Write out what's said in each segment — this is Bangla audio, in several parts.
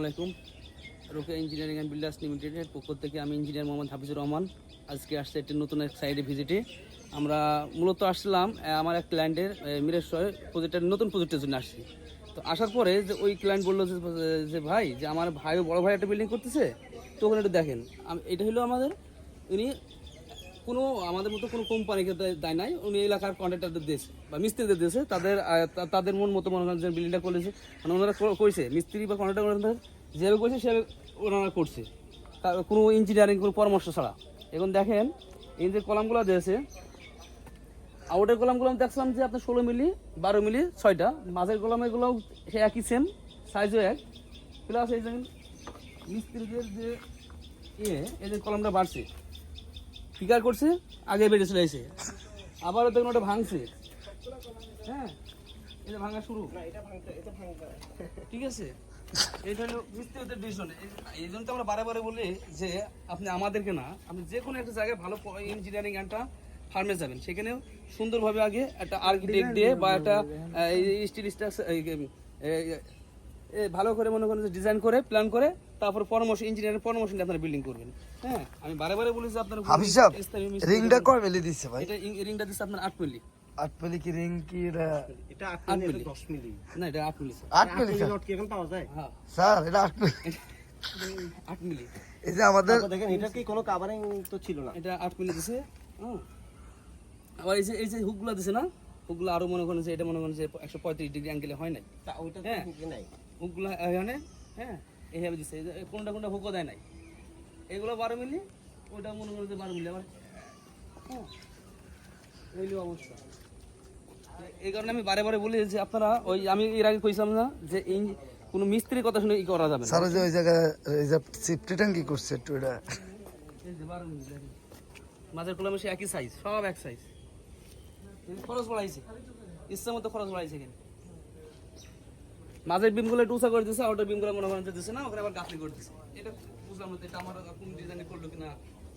আসসালামাইকুম রোকে ইঞ্জিনিয়ারিং অ্যান্ড বিল্ডার্স লিমিটেডের পক্ষ থেকে আমি ইঞ্জিনিয়ার মোহাম্মদ হাফিজুর রহমান। আজকে আসছে একটি নতুন এক সাইডে ভিজিটে আমরা মূলত আসলাম আমার এক ক্লায়েন্টের মিরেশ্বর প্রজেক্টের নতুন প্রজেক্টের জন্য আসছি। তো আসার পরে যে ওই ক্লায়েন্ট বলল যে ভাই, যে আমার ভাই বড় ভাই একটা বিল্ডিং করতেছে, তো ওখানে একটু দেখেন। এটা হলো আমাদের, উনি কোনো, আমাদের মতো কোনো কোম্পানিকে দেয়- নাই। উনি এলাকার কন্ট্রাক্টারদের দিয়েছে, বা মিস্ত্রিদের দিয়েছে। তাদের তাদের মন মতো মনে করেন বিল্ডিংটা করেছে মানে ওনারা কর- করেছে মিস্ত্রি বা কন্ট্রাক্টার যেভাবে করেছে সেভাবে ওনারা করছে। তার কোনো ইঞ্জিনিয়ারিং কোনো পরামর্শ ছাড়া। এখন দেখেন, এই যে কলামগুলো দিয়েছে আউটের কলামগুলো আমি দেখছিলাম যে আপনার ষোলো মিলি, বারো মিলি, ছয়টা। মাঝের কলাম এগুলো সে একই সেম সাইজও এক। প্লাস এই দেখেন মিস্ত্রিদের যে ইয়ে এই যে কলমটা বাড়ছে। ফিকার করছে আগে বেড়ে চলে এসে। আবারও দেখুন ওটা ভাঙছে। হ্যাঁ এটা ভাঙা শুরু। ঠিক আছে? এটা হলো ডিসিশন এই জন্য তো আমরা বারে বারে বলি যে আপনি আমাদেরকে না আপনি যে কোনো একটা জায়গায় ভালো ইঞ্জিনিয়ারিং একটা ফার্মে যাবেন। সেখানেও সুন্দরভাবে আগে একটা আর্কিটেক্ট দিয়ে বা একটা স্টিল ভালো করে মনে করেন ডিজাইন করে প্ল্যান করে তারপর পরামর্শ ইঞ্জিনিয়ারের পরামর্শ নিয়ে আপনারা বিল্ডিং করবেন। হ্যাঁ আমি বারে বারে বলি যে আপনার হাফিজ সাহেব রিংটা কয় মিলি দিচ্ছে ভাই? এটা রিংটা দিচ্ছে আপনার আট মিলি। আট মিলি কি রিং কি এটা? এটা আট আট মিলি মিলি। দশ মিলি। না এটা আট মিলি স্যার। আট মিলি স্যার? নট কি এখন পাওয়া যায়? হ্যাঁ। স্যার এটা আট মিলি। আট মিলি। এই যে আমাদের দেখেন এটা কি কোনো কাভারিং তো ছিল না? এটা আট মিলি দিছে হ্যাঁ আবার এই যে এই যে হুকগুলো দিছে না হুকগুলো আরও মনে করেন যে এটা মনে করেন যে একশো পঁয়ত্রিশ ডিগ্রি অ্যাঙ্গেলে হয় নাই। তা ওইটা তো হ্যাঁ। নাই। হুকগুলো এখানে হ্যাঁ এইভাবে যে কোনটা কোনটা হুকও দেয় নাই। এগুলো বারো মিলি ওইটা মনে করেন যে বারো মিলি আবার হ্যাঁ এই হলো অবস্থা। এই কারণে আমি বারে বারে বলি যে আপনারা ওই আমি এর আগে কইছিলাম না যে এই কোনো মিস্ত্রির কথা শুনে ই করা যাবে স্যার ওই যে ওই জায়গায় এই যে সিফটি ট্যাঙ্কি করছে একটু এটা। মাঝের কলমে সে একই সাইজ সব এক সাইজ খরচ বাড়াইছে। ইচ্ছা মতো খরচ বাড়াইছে কিন্তু মাঝের বিমগুলো একটু উঁচা করে দিচ্ছে আউটার বিমগুলো মনে করেন যে দিচ্ছে না, ওখানে আবার গাঁথনি করে দিচ্ছে এটা বুঝলাম না এটা আমার কোন ডিজাইনে করল কিনা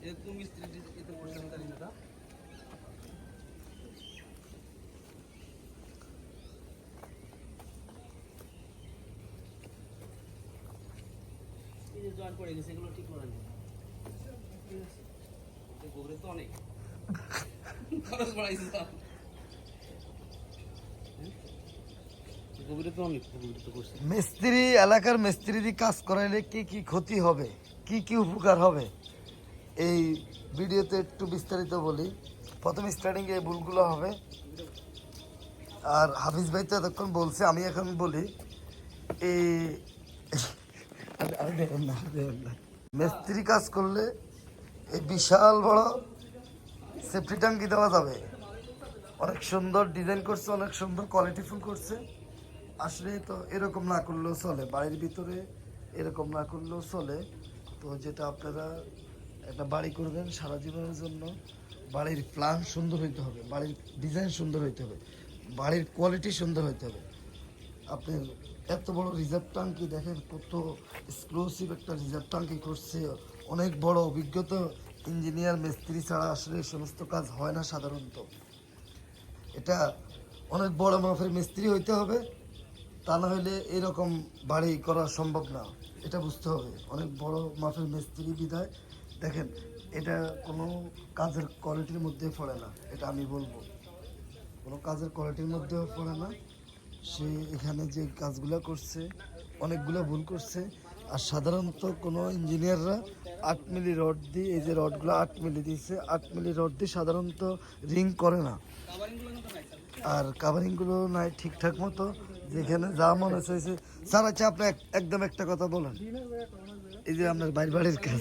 এটা কোন মিস্ত্রি এতে করছে আমি জানি না জয়েন্ট পড়ে গেছে এগুলো ঠিক করে ঠিক আছে। গোবরে তো অনেক। খরচ বাড়াইছে তো গোবরে তো অনেক গোবরে তো করছে মিস্ত্রি, এলাকার মিস্ত্রি কাজ করাইলে কি কি ক্ষতি হবে? কি কি উপকার হবে? এই ভিডিওতে একটু বিস্তারিত বলি। প্রথম স্টার্টিং এই ভুলগুলো হবে। আর হাফিজ ভাই তো এতক্ষণ বলছে, আমি এখন বলি। এই। মিস্ত্রি কাজ করলে এই বিশাল বড় সেফটি ট্যাঙ্কি দেওয়া যাবে। অনেক সুন্দর ডিজাইন করছে, অনেক সুন্দর কোয়ালিটিফুল করছে। আসলে তো এরকম না করলেও চলে, বাড়ির ভিতরে এরকম না করলেও চলে। তো যেটা আপনারা একটা বাড়ি করবেন সারা জীবনের জন্য, বাড়ির প্ল্যান সুন্দর হইতে হবে, বাড়ির ডিজাইন সুন্দর হইতে হবে, বাড়ির কোয়ালিটি সুন্দর হইতে হবে। আপনি এত বড় রিজার্ভ ট্যাঙ্কি দেখেন, কত এক্সক্লুসিভ একটা রিজার্ভ ট্যাঙ্কি করছে, অনেক বড় অভিজ্ঞতা ইঞ্জিনিয়ার মিস্ত্রি ছাড়া আসলে সমস্ত কাজ হয় না সাধারণত। এটা অনেক বড় মাপের মিস্ত্রি হইতে হবে তা না হলে এরকম বাড়ি করা সম্ভব না। এটা বুঝতে হবে। অনেক বড় মাপের মিস্ত্রি বিদায়। দেখেন, এটা কোনো কাজের কোয়ালিটির মধ্যে পড়ে না। এটা আমি বলব। কোনো কাজের কোয়ালিটির মধ্যেও পড়ে না। সে এখানে যে কাজগুলো করছে, অনেকগুলো ভুল করছে। আর সাধারণত কোনো ইঞ্জিনিয়াররা আট মিলি রড দিয়ে, এই যে রডগুলো আট মিলি দিয়েছে, আট মিলি রড দিয়ে সাধারণত রিং করে না। আর কাভারিংগুলো নাই ঠিকঠাক মতো। যেখানে যা মনে চাইছে স্যার আচ্ছা আপনি এক- একদম একটা কথা বলেন। এই যে আপনার বাইর বাড়ির কাজ।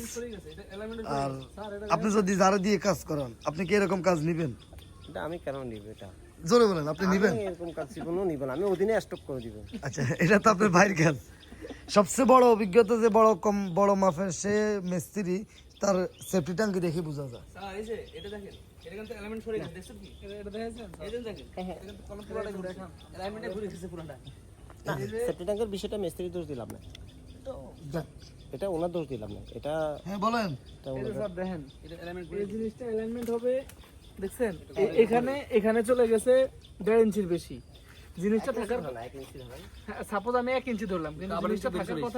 আর আপনি যদি যারা দিয়ে কাজ করান আপনি কি এরকম কাজ নিবেন? আমি কেন নিব এটা? জোরে বলেন আপনি নিবেন? আমি এরকম কাজ জীবনও নিব না আমি অধীনে স্টপ করে দিব। আচ্ছা এটা তো আপনার ভাইয়ের কাজ। সবচেয়ে বড় অভিজ্ঞতা যে বড় কম বড় মাপের সে মিস্ত্রি তার সেফটি ট্যাঙ্কি দেখে বোঝা যায়। স্যার এই যে এটা দেখেন। বিষয়টা মিস্ত্রি দোষ দিলাম না। এটা ওনার দোষ দিলাম না এটা হ্যাঁ বলেন। দেখেন এটা এলিমেন্ট ঘুরে এই জিনিসটা অ্যালাইনমেন্ট হবে দেখছেন? এখানে এখানে চলে গেছে দেড় ইঞ্চির বেশি। জিনিসটা থাকার সাপোজ আমি এক ইঞ্চি ধরলাম কিন্তু জিনিসটা থাকার কথা